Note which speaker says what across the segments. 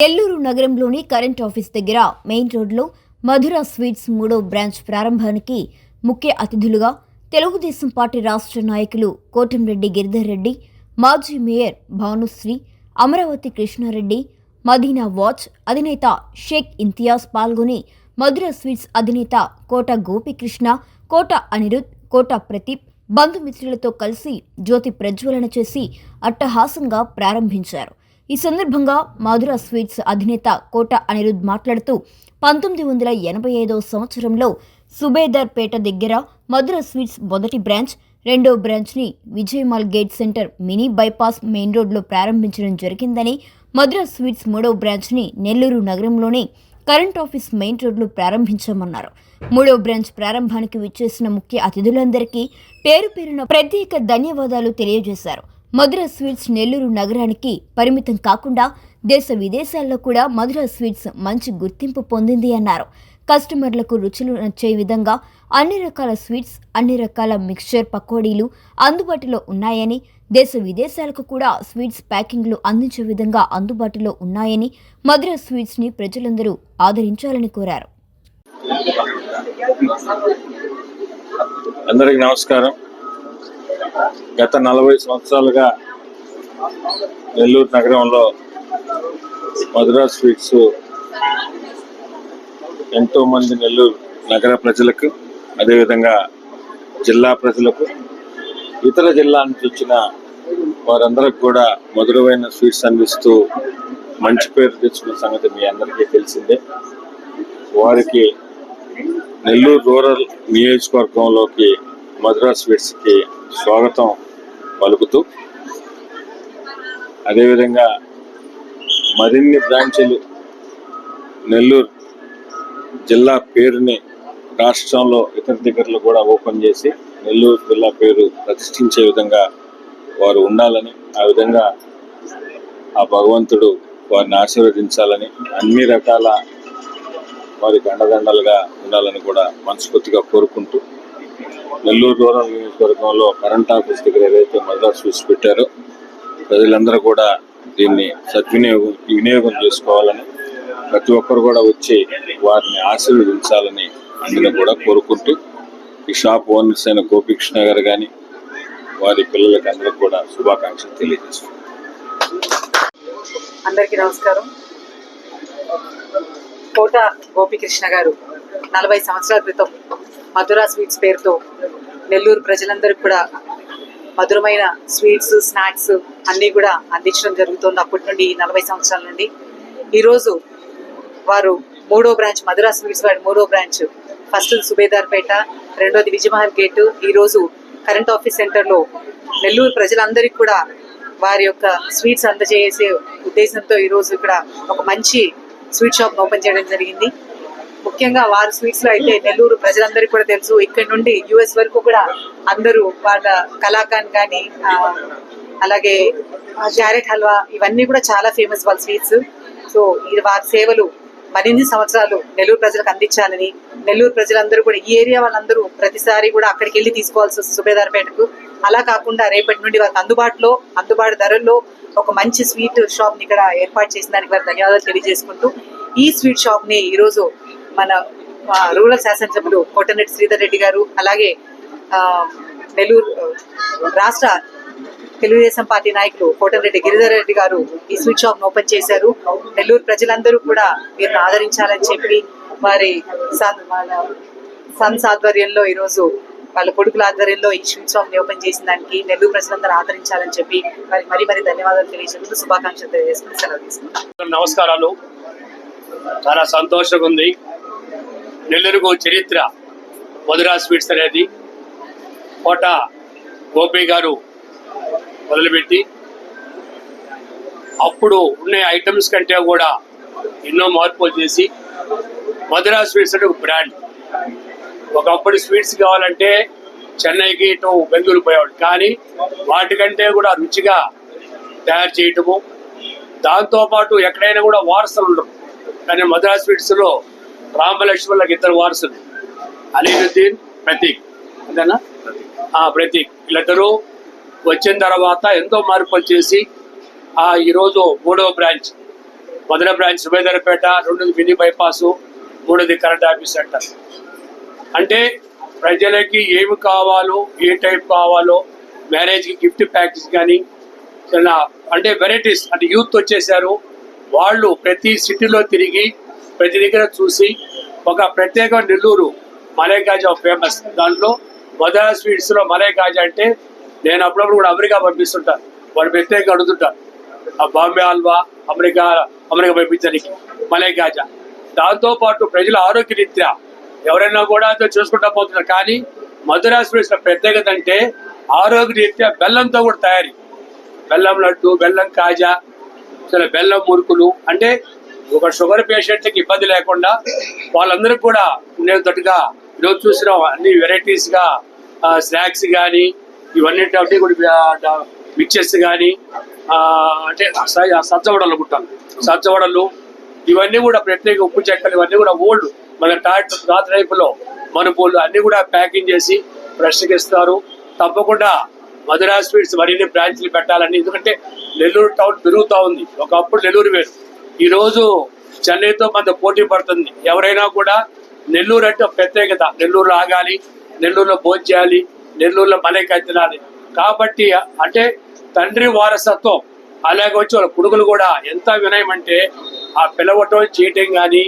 Speaker 1: నెల్లూరు నగరంలోని current office దగ్గర main రోడ్లో మధుర స్వీట్స్ మూడో బ్రాంచ్ ప్రారంభానికి ముఖ్య అతిథులుగా తెలుగుదేశం పార్టీ రాష్ట్ర నాయకులు కోటంరెడ్డి గిరిధర్ రెడ్డి మాజీ మేయర్ భానుశ్రీ అమరావతి కృష్ణారెడ్డి మదీనా వాచ్ అధినేత షేక్ ఇంతియాజ్ పాల్గొని మధుర స్వీట్స్ అధినేత కోట గోపికృష్ణ కోట అనిరుద్ కోట ప్రదీప్ బంధుమిత్రులతో కలిసి జ్యోతి ప్రజ్వలన చేసి అట్టహాసంగా ప్రారంభించారు. ఈ సందర్భంగా మధుర స్వీట్స్ అధినేత కోట అనిరుద్ మాట్లాడుతూ పంతొమ్మిది వందల ఎనభై ఐదవ సంవత్సరంలో సుబేదార్ పేట దగ్గర మధుర స్వీట్స్ మొదటి బ్రాంచ్ రెండో బ్రాంచ్ని Vijaya mall gate centre mini bypass main రోడ్లో ప్రారంభించడం జరిగిందని మధుర స్వీట్స్ మూడో బ్రాంచ్ని నెల్లూరు నగరంలోని కరెంట్ ఆఫీస్ మెయిన్ రోడ్లో ప్రారంభించామన్నారు. మూడో బ్రాంచ్ ప్రారంభానికి విచ్చేసిన ముఖ్య అతిథులందరికీ పేరు పేరున ప్రత్యేక ధన్యవాదాలు తెలియజేశారు. మధుర స్వీట్స్ నెల్లూరు నగరానికి పరిమితం కాకుండా దేశ విదేశాల్లో కూడా మధుర స్వీట్స్ మంచి గుర్తింపు పొందింది అన్నారు. కస్టమర్లకు రుచులు నచ్చే విధంగా అన్ని రకాల స్వీట్స్ అన్ని రకాల మిక్స్చర్ పకోడీలు అందుబాటులో ఉన్నాయని దేశ విదేశాలకు కూడా స్వీట్స్ ప్యాకింగ్లు అందించే విధంగా అందుబాటులో ఉన్నాయని మధుర స్వీట్స్ని ప్రజలందరూ ఆదరించాలని కోరారు.
Speaker 2: అందరికి నమస్కారం. గత నలభై సంవత్సరాలుగా నెల్లూరు నగరంలో మధురా స్వీట్స్ ఎంతో మంది నెల్లూరు నగర ప్రజలకు అదేవిధంగా జిల్లా ప్రజలకు ఇతర జిల్లా నుంచి వచ్చిన వారందరికి కూడా మధురమైన స్వీట్స్ అందిస్తూ మంచి పేరు తెచ్చుకున్న సంగతి మీ అందరికీ తెలిసిందే. వారికి నెల్లూరు రూరల్ నియోజకవర్గంలోకి మధురా స్వీట్స్కి స్వాగతం పలుకుతూ అదేవిధంగా మరిన్ని బ్రాంచీలు నెల్లూరు జిల్లా పేరుని రాష్ట్రంలో ఇతర దగ్గరలో కూడా ఓపెన్ చేసి నెల్లూరు జిల్లా పేరు ప్రతిష్ఠించే విధంగా వారు ఉండాలని ఆ విధంగా ఆ భగవంతుడు వారిని ఆశీర్వదించాలని అన్ని రకాల వారికి అండదండలుగా ఉండాలని కూడా మనస్ఫూర్తిగా కోరుకుంటూ నెల్లూరు రూరల్ నియోజకవర్గంలో కరెంట్ ఆఫీస్ దగ్గర ఏదైతే మద్రాసు చూసి పెట్టారో ప్రజలందరూ కూడా దీన్ని సద్వినియోగం వినియోగం చేసుకోవాలని ప్రతి ఒక్కరు కూడా వచ్చి వారిని ఆశీర్వదించాలని అందులో కూడా కోరుకుంటూ ఈ షాప్ ఓనర్స్ అయిన గోపికృష్ణ గారు కానీ వారి పిల్లలకి అందరికి కూడా శుభాకాంక్షలు తెలియజేస్తున్నారు
Speaker 3: అందరికీ నమస్కారం. కోట గోపికృష్ణ గారు నలభై సంవత్సరాల క్రితం మధుర స్వీట్స్ పేరుతో నెల్లూరు ప్రజలందరికీ కూడా మధురమైన స్వీట్స్ స్నాక్స్ అన్నీ కూడా అందించడం జరుగుతుంది అప్పటి నుండి నలభై సంవత్సరాల నుండి. ఈరోజు వారు మూడో బ్రాంచ్ మధురా స్వీట్స్ వారి మూడో బ్రాంచ్. ఫస్ట్ సుబేదార్పేట రెండోది విజయమహల్ గేటు. ఈరోజు కరెంట్ ఆఫీస్ సెంటర్లో నెల్లూరు ప్రజలందరికీ కూడా వారి యొక్క స్వీట్స్ అందజేసే ఉద్దేశంతో ఈరోజు ఇక్కడ ఒక మంచి స్వీట్ షాప్ ఓపెన్ చేయడం జరిగింది. ముఖ్యంగా వారి స్వీట్స్లో అయితే నెల్లూరు ప్రజలందరికీ కూడా తెలుసు. ఇక్కడ నుండి యుఎస్ వరకు కూడా అందరూ వాళ్ళ కలాకాన్ కానీ అలాగే క్యారెట్ హల్వా ఇవన్నీ కూడా చాలా ఫేమస్ వాళ్ళ స్వీట్స్. సో ఇది వారి సేవలు మరిన్ని సంవత్సరాలు నెల్లూరు ప్రజలకు అందించాలని నెల్లూరు ప్రజలందరూ కూడా ఈ ఏరియా వాళ్ళందరూ ప్రతిసారి కూడా అక్కడికి వెళ్ళి తీసుకోవాల్సి వస్తుంది సుబేదార్పేటకు అలా కాకుండా రేపటి నుండి వారికి అందుబాటులో అందుబాటు ధరల్లో ఒక మంచి స్వీట్ షాప్ని ఇక్కడ ఏర్పాటు చేసిన దానికి వారికి ధన్యవాదాలు తెలియజేసుకుంటూ ఈ స్వీట్ షాప్ని ఈరోజు మన రూరల్ శాసనసభ్యులు కోటనెట్టి శ్రీధర్ రెడ్డి గారు అలాగే నెల్లూరు రాష్ట్ర తెలుగుదేశం పార్టీ నాయకులు కోటరెడ్డి గిరిధర్ రెడ్డి గారు ఈ స్వీట్ షాప్ ఓపెన్ చేశారు. నెల్లూరు ప్రజలందరూ కూడా వీరిని ఆదరించాలని చెప్పి వారి సన్స్ ఆధ్వర్యంలో ఈరోజు వాళ్ళ కొడుకుల ఆధ్వర్యంలో ఈ స్వీట్ షాప్ని ఓపెన్ చేసిన దానికి నెల్లూరు ప్రజలందరూ ఆదరించాలని చెప్పి మరి మరీ మరీ ధన్యవాదాలు తెలియజేస్తూ శుభాకాంక్షలు తెలియజేసుకుని సెలవు తీసుకుంటాం
Speaker 4: నమస్కారాలు. చాలా సంతోషంగా ఉంది. నెల్లూరుకు చరిత్ర మధురా స్వీట్స్ అనేది కోట గోపి గారు మొదలుపెట్టి అప్పుడు ఉన్న ఐటమ్స్ కంటే కూడా ఎన్నో మార్పులు చేసి మధురా స్వీట్స్ అంటే ఒక బ్రాండ్. ఒకప్పుడు స్వీట్స్ కావాలంటే చెన్నైకి ఇటు బెంగళూరు పోయేవాడు కానీ వాటికంటే కూడా రుచిగా తయారు చేయటము దాంతోపాటు ఎక్కడైనా కూడా వారసులు ఉండరు. కానీ మద్రాస్ స్వీట్స్లో రామలక్ష్మణులకు ఇద్దరు వారసులు అలీనుద్దీన్ ప్రతీక్. అంతేనా? ఆ ప్రతీక్. వీళ్ళిద్దరూ వచ్చిన తర్వాత ఎంతో మార్పులు చేసి ఆ ఈరోజు మూడవ బ్రాంచ్. మొదటి బ్రాంచ్ సుబేదరపేట రెండోది మినీ బైపాసు మూడోది కరెంట్ ఆఫీస్ సెంటర్. అంటే ప్రజలకి ఏమి కావాలో ఏ టైప్ కావాలో మ్యారేజ్కి గిఫ్ట్ ప్యాకేజ్ కానీ అంటే వెరైటీస్ అంటే యూత్ వచ్చేసారు. వాళ్ళు ప్రతి సిటీలో తిరిగి ప్రతి దగ్గర చూసి ఒక ప్రత్యేక నెల్లూరు మలై గాజా ఫేమస్ దాంట్లో మదర స్వీట్స్లో మలై కాజా అంటే నేను అప్పుడప్పుడు కూడా అమెరికా పంపిస్తుంటాను వాడు ప్రత్యేకంగా అడుగుతుంటారు ఆ బాంబే హల్వా అమెరికా అమెరికా పంపించడానికి మలై కాజా దాంతో పాటు ప్రజల ఆరోగ్య రీత్యా ఎవరైనా కూడా అదో చూసుకుంటా పోతున్నారు. కానీ మధురా స్వీట్స్ ప్రత్యేకత అంటే ఆరోగ్య రీత్యా బెల్లంతో కూడా తయారీ. బెల్లం లడ్డు బెల్లం కాజా అసలు బెల్లం మురుకులు అంటే ఒక షుగర్ పేషెంట్కి ఇబ్బంది లేకుండా వాళ్ళందరికీ కూడా ఉండేటట్టుగా ఈరోజు చూసిన అన్ని వెరైటీస్గా స్నాక్స్ కానీ ఇవన్నీ కూడా మిక్చర్స్ కానీ అంటే స- సజ్జవడలు అనుకుంటాను. సజ్జవడలు ఇవన్నీ కూడా ప్రత్యేక ఉప్పు చెక్కలు ఇవన్నీ కూడా ఓల్డ్ మన టాట్ రాత్రి టైపులో మనుపూలు అన్ని కూడా ప్యాకింగ్ చేసి ఫ్రెష్గా ఇస్తారు. తప్పకుండా మధురా స్వీట్స్ మరిన్ని బ్రాంచ్లు పెట్టాలని ఎందుకంటే నెల్లూరు టౌన్ పెరుగుతూ ఉంది. ఒకప్పుడు నెల్లూరు వేరు. ఈరోజు చెన్నైతో మన పోటీ పడుతుంది. ఎవరైనా కూడా నెల్లూరు అంటే ప్రత్యేకత. నెల్లూరులో ఆగాలి నెల్లూరులో భోజనం చేయాలి నెల్లూరులో మలైకాయ తినాలి కాబట్టి అంటే తండ్రి వారసత్వం అలాగే వచ్చి వాళ్ళ కొడుకులు కూడా ఎంత వినయం అంటే ఆ పిలవటం చేయటం కానీ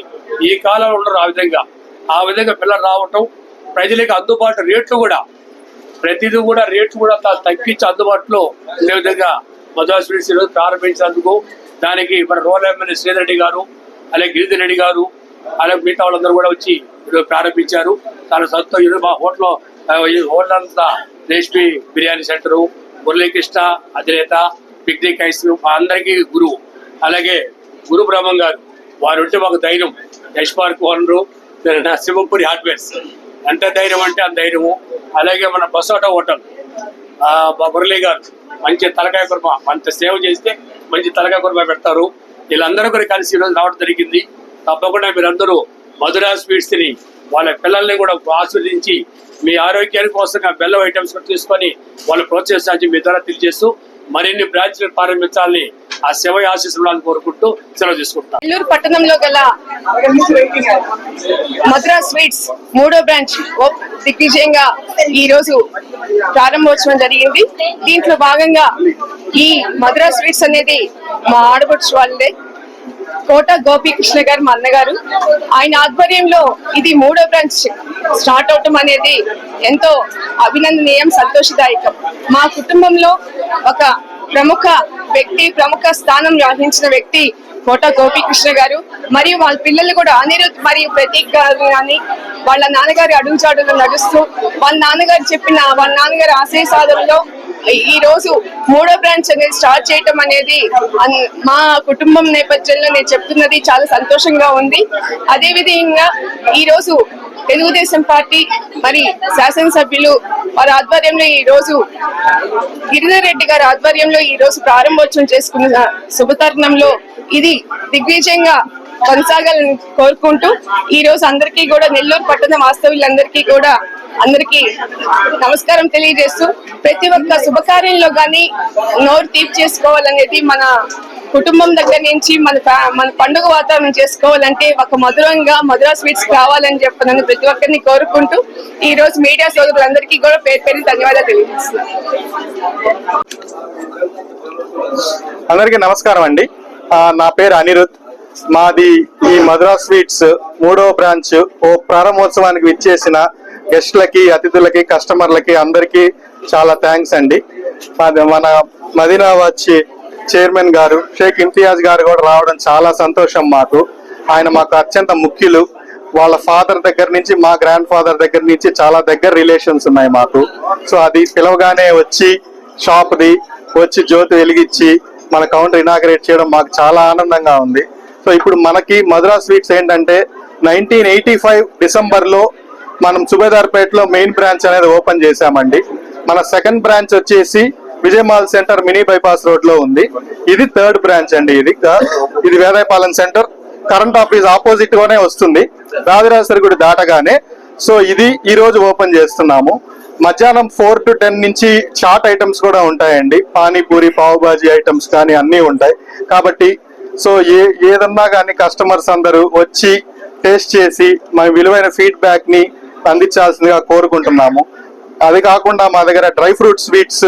Speaker 4: ఈ కాలంలో ఉండరు ఆ విధంగా. ఆ విధంగా పిల్లలు రావటం ప్రజలకు అందుబాటు రేట్లు కూడా ప్రతిదీ కూడా రేట్లు కూడా తగ్గించి అందుబాటులో ఉండే విధంగా మద్రాస్ స్వీట్స్ ఈరోజు ప్రారంభించినందుకు దానికి మన రూరల్ ఎమ్మెల్యే శ్రీధర్ రెడ్డి గారు అలాగే గిరిధర్ రెడ్డి గారు అలాగే మిగతా వాళ్ళందరూ కూడా వచ్చి ఈరోజు ప్రారంభించారు. చాలా సంతో ఈరోజు మా హోటల్ ఈ హోటల్ అంతా రేష్మి బిర్యానీ సెంటరు మురళీకృష్ణ అధినేత పిక్నిక్ ఐస్ క్రీమ్ అందరికీ గురువు అలాగే గురు బ్రహ్మం గారు వారు ఉంటే మాకు ధైర్యం. Yash park owner Narasimhapuri hardwares. ఎంత ధైర్యం అంటే అంత ధైర్యము. అలాగే మన బసోటా హోటల్ మా మురళి గారు. మంచి తలకాయ కుర్మ అంత సేవ చేస్తే మంచి తలకాయ కుర్మ పెడతారు. వీళ్ళందరూ కూడా కలిసి ఈరోజు రావడం జరిగింది. తప్పకుండా మీరందరూ మధురా స్వీట్స్ని వాళ్ళ పిల్లల్ని కూడా ఆస్వాదించి మీ ఆరోగ్యానికి కోసంగా బెల్లం ఐటమ్స్ కూడా తీసుకొని వాళ్ళు ప్రోత్సహించాలని మీ ద్వారా తెలియజేస్తూ మరిన్ని బ్రాంచ్లు ప్రారంభించాలని ఆ శివ ఆశీస్సులను కోరుకుంటూ సెలవు తీసుకుంటాం
Speaker 5: నెల్లూరు పట్టణంలో గల మధురా స్వీట్స్ మూడో బ్రాంచ్ ఓ- దిగ్విజయంగా ఈ రోజు ప్రారంభోత్సవం జరిగింది. దీంట్లో భాగంగా ఈ మధురా స్వీట్స్ అనేది మా ఆడపడుచు వాళ్ళే కోట గోపీకృష్ణ గారు మా అన్నగారు. ఆయన ఆధ్వర్యంలో ఇది మూడో బ్రాంచ్ స్టార్ట్ అవటం అనేది ఎంతో అభినందనీయం సంతోషదాయకం. మా కుటుంబంలో ఒక ప్రముఖ వ్యక్తి ప్రముఖ స్థానం వహించిన వ్యక్తి కోట గోపీకృష్ణ గారు. మరియు వాళ్ళ పిల్లలు కూడా అనిరుద్ మరియు ప్రతీక్ గారు కానీ వాళ్ళ నాన్నగారి అడుగుజాడులు నడుస్తూ వాళ్ళ నాన్నగారు చెప్పిన వాళ్ళ నాన్నగారి ఆశయ సాధనలో ఈ రోజు మూడో బ్రాంచ్ అనేది స్టార్ట్ చేయటం అనేది మా కుటుంబం నేపథ్యంలో నేను చెప్తున్నది చాలా సంతోషంగా ఉంది. అదే విధంగా ఈ రోజు తెలుగుదేశం పార్టీ మరి శాసనసభ్యులు వారి ఆధ్వర్యంలో ఈ రోజు గిరిధర్ రెడ్డి గారి ఆధ్వర్యంలో ఈ రోజు ప్రారంభోత్సవం చేసుకున్న శుభతరుణంలో ఇది దిగ్విజయంగా కొనసాగాలని కోరుకుంటూ ఈ రోజు అందరికీ కూడా నెల్లూరు పట్టణ వాస్తవ్యులందరికీ కూడా అందరికీ నమస్కారం తెలియజేస్తూ ప్రతి ఒక్క శుభకార్యంలో కానీ నోరు తీర్చేసుకోవాలనేది మన కుటుంబం దగ్గర నుంచి మన ఫ్యా- మన పండుగ వాతావరణం చేసుకోవాలంటే ఒక మధురంగా మధుర స్వీట్స్ కావాలని చెప్పనని ప్రతి ఒక్కరిని కోరుకుంటూ ఈ రోజు మీడియా సోదరులందరికీ కూడా పేరు పేరు ధన్యవాదాలు తెలియజేస్తున్నాను.
Speaker 6: అందరికీ నమస్కారం అండి. నా పేరు అనిరుద్. మాది ఈ మధురా స్వీట్స్ మూడవ బ్రాంచ్ ఓ ప్రారంభోత్సవానికి విచ్చేసిన గెస్ట్లకి అతిథులకి కస్టమర్లకి అందరికీ చాలా థ్యాంక్స్ అండి. మన మదీనా వచ్చి చైర్మన్ గారు షేక్ ఇంతియాజ్ గారు కూడా రావడం చాలా సంతోషం మాకు. ఆయన మాకు అత్యంత ముఖ్యులు. వాళ్ళ ఫాదర్ దగ్గర నుంచి మా గ్రాండ్ ఫాదర్ దగ్గర నుంచి చాలా దగ్గర రిలేషన్స్ ఉన్నాయి మాకు. సో అది పిలవగానే వచ్చి షాప్ది వచ్చి జ్యోతి వెలిగించి మన కౌంటర్ ఇనాగ్రేట్ చేయడం మాకు చాలా ఆనందంగా ఉంది. సో ఇప్పుడు మనకి మధురా స్వీట్స్ ఏంటంటే నైన్టీన్ ఎయిటీ ఫైవ్ డిసెంబర్లో మనం సుబేదార్పేటలో మెయిన్ బ్రాంచ్ అనేది ఓపెన్ చేశామండి. మన సెకండ్ బ్రాంచ్ వచ్చేసి విజయమాల్ సెంటర్ మినీ బైపాస్ రోడ్లో ఉంది. ఇది థర్డ్ బ్రాంచ్ అండి ఇది. ఇది Vedayapalem centre. Current office opposite గానే వస్తుంది. రాజరాజేశ్వరి గుడి దాటగానే. సో ఇది ఈ రోజు ఓపెన్ చేస్తున్నాము. మధ్యాహ్నం ఫోర్ టు టెన్ నుంచి చాట్ ఐటమ్స్ కూడా ఉంటాయండి. పానీపూరి పావుబాజీ ఐటమ్స్ కానీ అన్నీ ఉంటాయి. కాబట్టి సో ఏ ఏదన్నా కానీ కస్టమర్స్ అందరూ వచ్చి టేస్ట్ చేసి మన విలువైన ఫీడ్బ్యాక్ని అందించాల్సిందిగా కోరుకుంటున్నాము. అది కాకుండా మా దగ్గర dry fruit sweets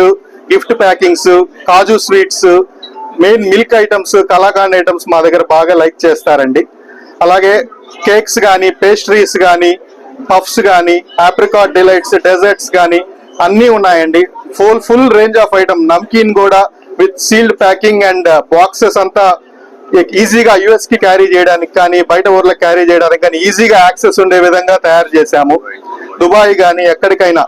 Speaker 6: gift packings కాజు sweets main milk items kalakand items మా దగ్గర బాగా లైక్ చేస్తారండి. అలాగే కేక్స్ కానీ పేస్ట్రీస్ కానీ పఫ్స్ కానీ ఆప్రికాట్ డిలైట్స్ డెజర్ట్స్ కానీ అన్నీ ఉన్నాయండి. Full full range of item namkeen కూడా with sealed packing and boxes అంతా ఈజీగా యుఎస్కి క్యారీ చేయడానికి కానీ బయట ఊర్లకు క్యారీ చేయడానికి కానీ ఈజీగా యాక్సెస్ ఉండే విధంగా తయారు చేశాము. దుబాయ్ కానీ ఎక్కడికైనా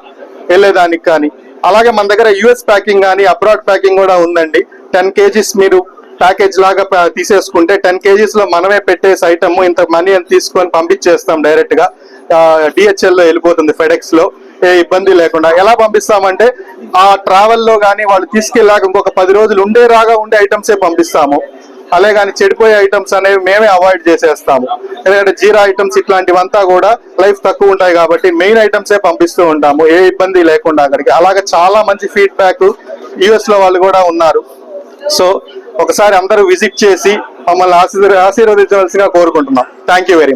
Speaker 6: వెళ్ళేదానికి కానీ. అలాగే మన దగ్గర యుఎస్ ప్యాకింగ్ కానీ అబ్రాడ్ ప్యాకింగ్ కూడా ఉందండి. టెన్ కేజీస్ మీరు ప్యాకేజ్ లాగా తీసేసుకుంటే టెన్ కేజీస్లో మనమే పెట్టేసి ఐటమ్ ఇంత మనీ అని తీసుకొని పంపించేస్తాం డైరెక్ట్గా. డిహెచ్ఎల్లో వెళ్ళిపోతుంది ఫెడెక్స్లో. ఏ ఇబ్బంది లేకుండా. ఎలా పంపిస్తామంటే ఆ ట్రావెల్లో కానీ వాళ్ళు తీసుకెళ్ళాక ఇంకొక పది రోజులు ఉండేలాగా ఉండే ఐటమ్సే పంపిస్తాము. అలే కానీ చెడిపోయే ఐటమ్స్ అనేవి మేమే అవాయిడ్ చేసేస్తాము. ఎందుకంటే జీరా ఐటమ్స్ ఇట్లాంటివంతా కూడా లైఫ్ తక్కువ ఉంటాయి కాబట్టి మెయిన్ ఐటమ్సే పంపిస్తూ ఉంటాము. ఏ ఇబ్బంది లేకుండా అక్కడికి. అలాగే చాలా మంచి ఫీడ్బ్యాక్ యుఎస్లో వాళ్ళు కూడా ఉన్నారు. సో ఒకసారి అందరూ విజిట్ చేసి మమ్మల్ని ఆశీర్వదించవలసిగా కోరుకుంటున్నాం. Thank you very much